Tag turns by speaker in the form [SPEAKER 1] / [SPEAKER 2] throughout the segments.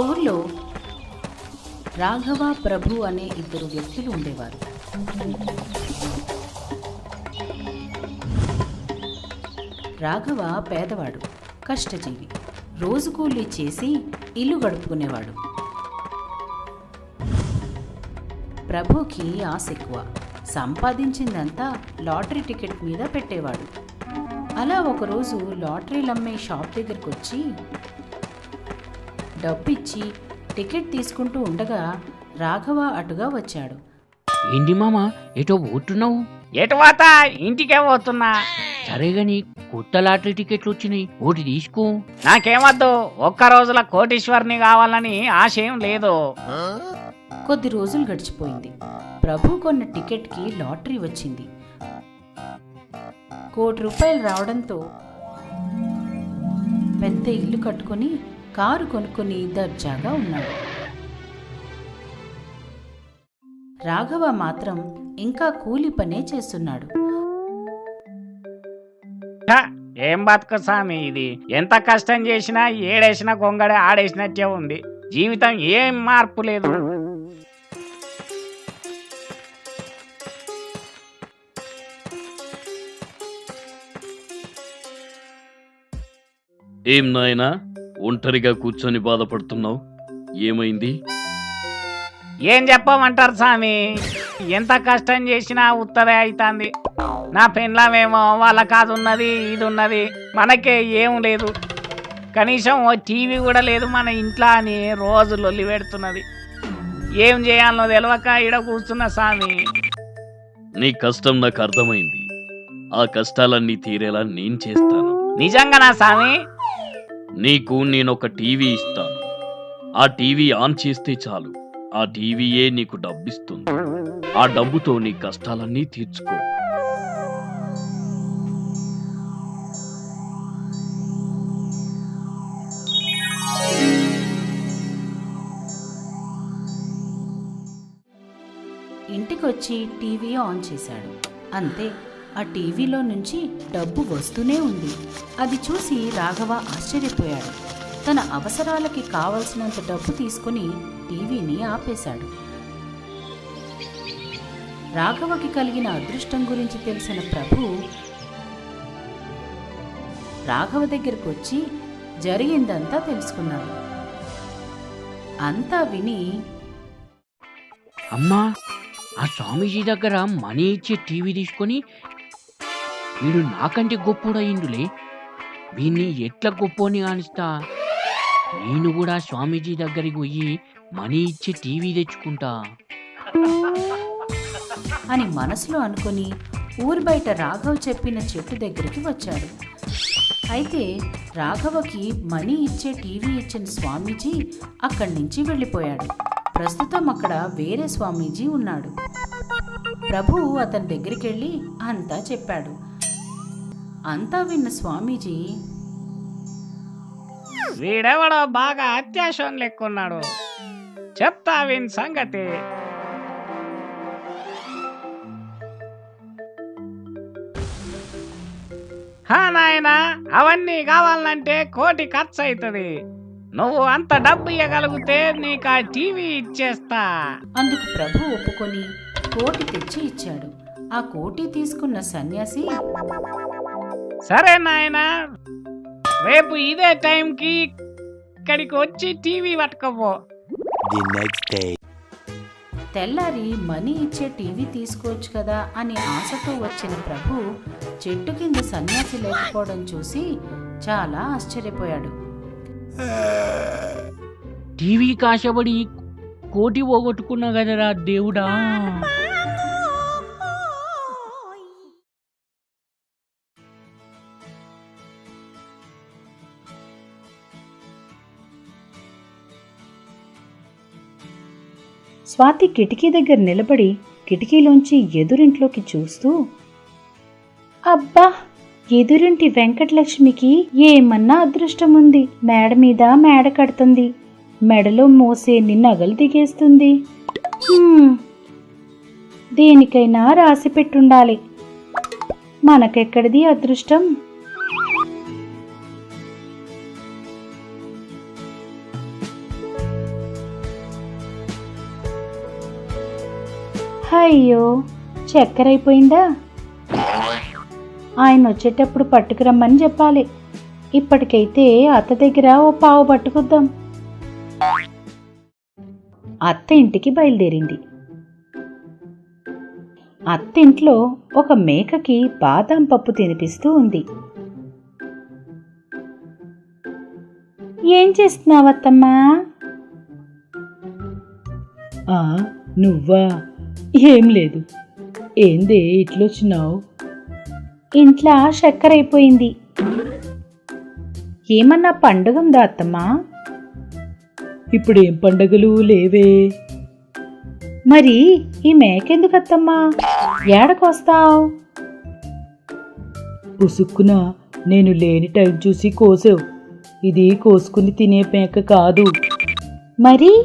[SPEAKER 1] ఊర్లో రాఘవ ప్రభు అనే ఇద్దరు వ్యక్తులు ఉండేవారు. రాఘవ పేదవాడు కష్టజీవి. రోజు కూలీ చేసి ఇల్లు గడుపుకునేవాడు. ప్రభుకి ఆశ ఎక్కువ. సంపాదించిందంతా లాటరీ టికెట్ మీద పెట్టేవాడు. అలా ఒకరోజు లాటరీలు అమ్మే షాప్ దగ్గరికి వచ్చి డబ్బిచ్చి టికెట్ తీసుకుంటూ ఉండగా రాఘవ అటుగా వచ్చాడు.
[SPEAKER 2] ఏంటి మామ ఎటో పోతున్నావు?
[SPEAKER 3] ఎటు పోతా? ఇంటికే పోతున్నా.
[SPEAKER 2] సరే గాని కొత్త లాటరీ టికెట్లు వచ్చినాయి ఒకటి తీసుకో.
[SPEAKER 3] నాకేమొద్దు ఒక్క రోజుల కోటీశ్వరిని కావాలని ఆశ ఏం లేదు.
[SPEAKER 1] కొద్ది రోజులు గడిచిపోయింది. ప్రభు కొన్న టికెట్కి లాటరీ వచ్చింది. కోటి రూపాయలు రావడంతో పెద్ద ఇల్లు కట్టుకొని కారు కొనుక్కొని దర్జాగా ఉన్నాడు. రాఘవ మాత్రం ఇంకా కూలి పనే చేస్తున్నాడు.
[SPEAKER 3] ఏం బతుకు సామి ఇది? ఎంత కష్టం చేసినా ఏడేసినా గొంగడే ఆడేసినట్టే ఉంది. జీవితం ఏం మార్పు లేదు.
[SPEAKER 4] ఏం నాయనా? ఒంటరిగా కూర్చొని బాధపడుతున్నావు? ఏమైంది?
[SPEAKER 3] ఏం చెప్పమంటారు సామి ఎంత కష్టం చేసినా ఉత్తరే అవుతుంది నా పెళ్ళమేమో వాళ్ళ కాదు ఉన్నది ఇది ఉన్నది మనకే ఏం లేదు. కనీసం ఓ టీవీ కూడా లేదు మన ఇంట్లో అని రోజు లొల్లి పెడుతున్నది. ఏం చేయాలో తెలియక ఈడ కూర్చున్న సామి
[SPEAKER 4] నీ కష్టం నాకు అర్థమైంది. ఆ కష్టాలన్నీ తీరేలా నేను చేస్తాను.
[SPEAKER 3] నిజంగానా సామి
[SPEAKER 4] నీకు నేనొక టీవీ ఇస్తాను. ఆ టీవీ ఆన్ చేస్తే చాలు. ఆ టీవీయే నీకు డబ్బిస్తుంది. ఆ డబ్బుతో నీ కష్టాలన్నీ తీర్చుకో.
[SPEAKER 1] ఇంటికొచ్చి టీవీ ఆన్ చేశాడు. అంతే. ఆ టీవీలో నుంచి డబ్బు వస్తూనే ఉంది. అది చూసి రాఘవ ఆశ్చర్యపోయాడు. తన అవసరాలకి కావలసినంత డబ్బు తీసుకుని టీవీని ఆపేశాడు. రాఘవకి కలిగిన అదృష్టం గురించి తెలిసిన ప్రభు రాఘవ దగ్గరకు వచ్చి జరిగిందంతా తెలుసుకున్నాడు. అంతా విని
[SPEAKER 2] అమ్మా ఆ స్వామీజీ దగ్గర మనీ ఇచ్చి టీవీ తీసుకొని వీడు నాకంటే గొప్పోడయిండులే వీన్ని ఎట్లా గొప్పోని కానిస్తా? నేను కూడా స్వామీజీ దగ్గరికి పోయి మనీ ఇచ్చి టీవీ తెచ్చుకుంటా.
[SPEAKER 1] అని మనసులో అనుకుని ఊరి బయట రాఘవ్ చెప్పిన చెట్టు దగ్గరికి వచ్చాడు. అయితే రాఘవకి మనీ ఇచ్చే టీవీ ఇచ్చిన స్వామీజీ అక్కడి నుంచి వెళ్ళిపోయాడు. ప్రస్తుతం అక్కడ వేరే స్వామీజీ ఉన్నాడు. ప్రభు అతని దగ్గరికి వెళ్ళి అంతా చెప్పాడు. అంతా విన్న స్వామీజీ
[SPEAKER 3] వీడెవడో బాగా అత్యాశం లెక్కున్నాడు. చెప్తా విన్ సంగతి. హా నాయనా అవన్నీ కావాలంటే కోటి ఖర్చు అవుతుంది నువ్వు అంత డబ్బు ఇవ్వగలిగితే నీకు ఆ టీవీ ఇచ్చేస్తా.
[SPEAKER 1] అందుకు ప్రభు ఒప్పుకొని కోటి తెచ్చి ఇచ్చాడు. ఆ కోటి తీసుకున్న సన్యాసి
[SPEAKER 3] సరే నాయనా. రేపు ఇదే టైంకి ఇక్కడికి వచ్చి టీవీ పట్టుకోపో.
[SPEAKER 1] తెల్లారి మనీ ఇచ్చే టీవీ తీసుకోవచ్చు కదా అని ఆశతో వచ్చిన ప్రభు చెట్టు కింద సన్యాసి లేకపోవడం చూసి చాలా ఆశ్చర్యపోయాడు.
[SPEAKER 2] టీవీ కాశపడి కోటి పోగొట్టుకున్నా కదరా దేవుడా.
[SPEAKER 5] స్వాతి కిటికీ దగ్గర నిలబడి కిటికీలోంచి ఎదురింట్లోకి చూస్తూ అబ్బా ఎదురింటి వెంకటలక్ష్మికి ఏమన్నా అదృష్టం ఉంది మేడ మీద మేడ కడుతుంది. మెడలో మోసే నగలు దిగేస్తుంది. దేనికైనా రాసి పెట్టుండాలి. మనకెక్కడిది అదృష్టం?
[SPEAKER 1] అయ్యో చక్కెర అయిపోయిందా ఆయన వచ్చేటప్పుడు పట్టుకురమ్మని చెప్పాలి. ఇప్పటికైతే అత్త దగ్గర ఓ పావు పట్టుకుద్దాం. అత్త ఇంటికి బయలుదేరింది. అత్త ఇంట్లో ఒక మేకకి బాదం పప్పు తినిపిస్తూ ఉంది. ఏం చేస్తున్నావత్తమ్మా?
[SPEAKER 6] ఆ నువ్వా? ఏం లేదు. ఏందే ఇట్లొచ్చినావు?
[SPEAKER 1] ఇంట్లో చక్కెర అయిపోయింది ఏమన్నా పండుగ ఉందా అత్తమ్మా?
[SPEAKER 6] ఇప్పుడేం పండగలు లేవే.
[SPEAKER 1] మరి ఈ మేకెందుకు అత్తమ్మా? ఏడకొస్తావు
[SPEAKER 6] పుసుక్కున నేను లేని టైం చూసి కోసావు. ఇది కోసుకుని తినే మేక కాదు.
[SPEAKER 1] మరి?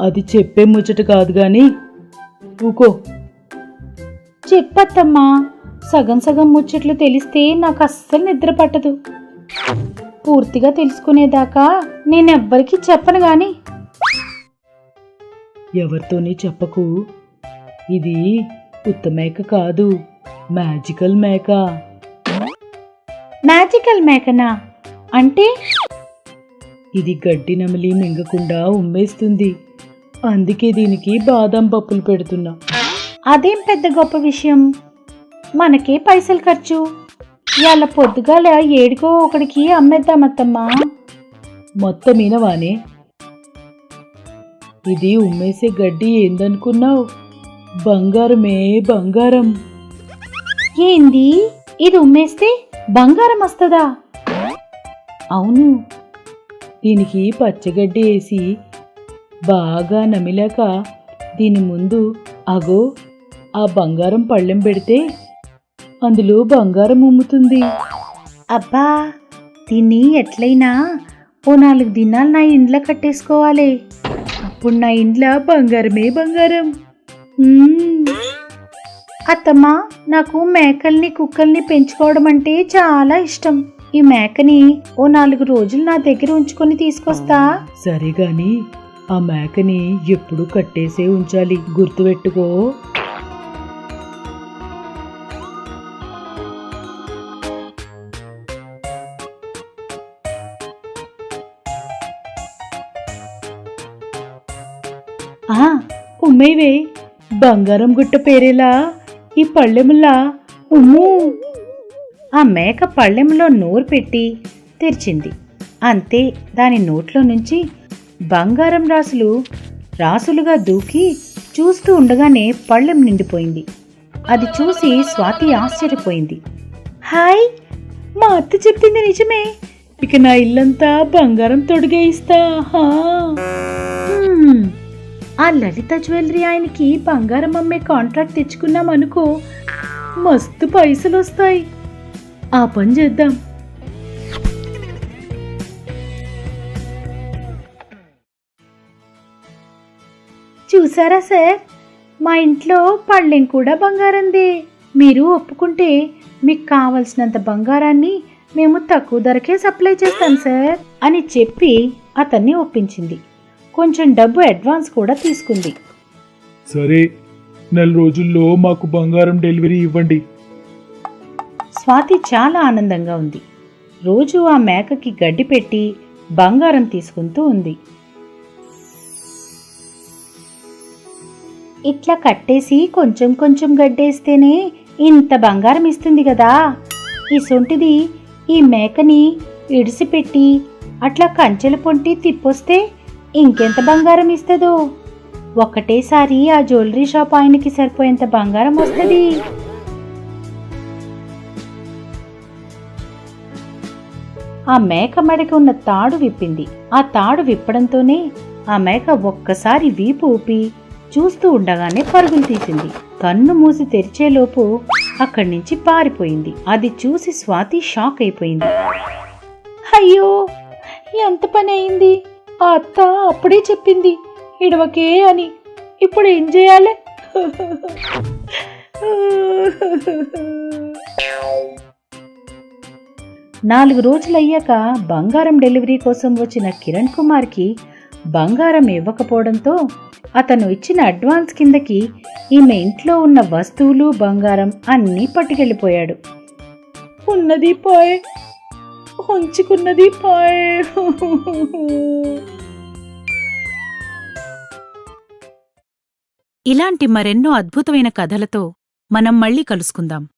[SPEAKER 6] అది చెప్పే ముచ్చట కాదు గాని. ఊకో.
[SPEAKER 1] చెప్పత్తమ్మా సగం సగం ముచ్చట్లు తెలిస్తే నాకు అస్సలు నిద్ర పట్టదు. పూర్తిగా తెలుసుకునేదాకా నేనెవ్వరికీ చెప్పను గాని.
[SPEAKER 6] ఎవరితోని చెప్పకు. ఇది ఉత్త మేక కాదు. మ్యాజికల్ మేక.
[SPEAKER 1] మ్యాజికల్ మేకనా? అంటే?
[SPEAKER 6] ఇది గడ్డి నమిలి మింగకుండా ఉమ్మేస్తుంది. అందుకే దీనికి బాదం పప్పులు పెడుతున్నా.
[SPEAKER 1] అదేం పెద్ద గొప్ప విషయం? మనకే పైసలు ఖర్చు. ఇవాళ పొద్దుగాల ఏడుకో ఒకడికి అమ్మేద్దామత్తమ్మా.
[SPEAKER 6] మొత్తం వినవానే ఇది ఉమ్మేసే గడ్డి ఏందనుకున్నావు? బంగారమే బంగారం.
[SPEAKER 1] ఏంది? ఇది ఉమ్మేస్తే బంగారం వస్తుందా?
[SPEAKER 6] అవును. దీనికి పచ్చగడ్డి వేసి బాగా నమిలాక దీని ముందు అగో ఆ బంగారం పళ్ళెం పెడితే అందులో బంగారం ఉమ్ముతుంది.
[SPEAKER 1] అబ్బా దీన్ని ఎట్లయినా ఓ నాలుగు దినాలు నా ఇంట్లో కట్టేసుకోవాలి.
[SPEAKER 6] అప్పుడు నా ఇంట్లో బంగారమే బంగారం.
[SPEAKER 1] మ్మ్. అత్తమ్మా నాకు మేకల్ని కుక్కల్ని పెంచుకోవడం అంటే చాలా ఇష్టం. ఈ మేకని ఓ నాలుగు రోజులు నా దగ్గర ఉంచుకొని తీసుకొస్తా.
[SPEAKER 6] సరే గాని ఆ మేకని ఎప్పుడు కట్టేసే ఉంచాలి. గుర్తుపెట్టుకో. ఉమ్మేవే? బంగారం గుట్ట పేరేలా? ఈ పళ్ళెములా? ఉమ్ము!
[SPEAKER 1] ఆ మేక పళ్ళెంలో నోరు పెట్టి తెరిచింది. అంతే దాని నోట్లో నుంచి బంగారం రాసులు రాసులుగా దూకి చూస్తూ ఉండగానే పళ్ళెం నిండిపోయింది. అది చూసి స్వాతి ఆశ్చర్యపోయింది. హాయ్!
[SPEAKER 6] మా అత్త చెప్పింది నిజమే. ఇక నా ఇల్లంతా బంగారం తొడిగే ఇస్తా.
[SPEAKER 1] ఆ లలిత జ్యువెలరీ ఆయనకి బంగారం అమ్మే కాంట్రాక్ట్ తెచ్చుకున్నాం అనుకో
[SPEAKER 6] మస్తు పైసలు వస్తాయి ఆ పని చేద్దాం.
[SPEAKER 1] చూసారా సార్? మా ఇంట్లో పళ్ళెం కూడా బంగారందే. మీరు ఒప్పుకుంటే మీకు కావలసినంత బంగారాన్ని మేము తక్కువ ధరకే సప్లై చేస్తాం సార్ అని చెప్పి అతన్ని ఒప్పించింది. కొంచెం డబ్బు అడ్వాన్స్ కూడా తీసుకుంది.
[SPEAKER 7] సరే నెల రోజుల్లో మాకు బంగారం డెలివరీ ఇవ్వండి.
[SPEAKER 1] స్వాతి చాలా ఆనందంగా ఉంది. రోజు ఆ మేకకి గడ్డి పెట్టి బంగారం తీసుకుంటూ ఉంది. ఇట్లా కట్టేసి కొంచెం కొంచెం గడ్డేస్తేనే ఇంత బంగారం ఇస్తుంది కదా. ఇసొంటిది ఈ మేకని ఇడిసిపెట్టి అట్లా కంచెల పొంటి తిప్పొస్తే ఇంకెంత బంగారం ఇస్తుందో. ఒకటేసారి ఆ జ్యువెలరీ షాప్ ఆయనకి సరిపోయేంత బంగారం వస్తుంది. ఆ మేక మెడకి ఉన్న తాడు విప్పింది. ఆ తాడు విప్పడంతోనే ఆ మేక ఒక్కసారి వీపు ఊపి చూస్తూ ఉండగానే పరుగులు తీసింది. కన్ను మూసి తెరిచేలోపు అక్కడి నుంచి పారిపోయింది. అది చూసి స్వాతి షాక్ అయిపోయింది. అయ్యో! ఎంత పని అయింది? ఆ అత్త అప్పుడే చెప్పింది. ఇడవకే అని. ఇప్పుడు ఏం చేయాలి? నాలుగు రోజులయ్యాక బంగారం డెలివరీ కోసం వచ్చిన కిరణ్ కుమార్కి బంగారం ఇవ్వకపోవడంతో అతను ఇచ్చిన అడ్వాన్స్ కిందకి ఈమె ఇంట్లో ఉన్న వస్తువులు బంగారం అన్నీ పట్టుకెళ్ళిపోయాడు.
[SPEAKER 6] ఉన్నది పాయ్. ఉంచుకున్నది పాయ్.
[SPEAKER 8] ఇలాంటి మరెన్నో అద్భుతమైన కథలతో మనం మళ్ళీ కలుసుకుందాం.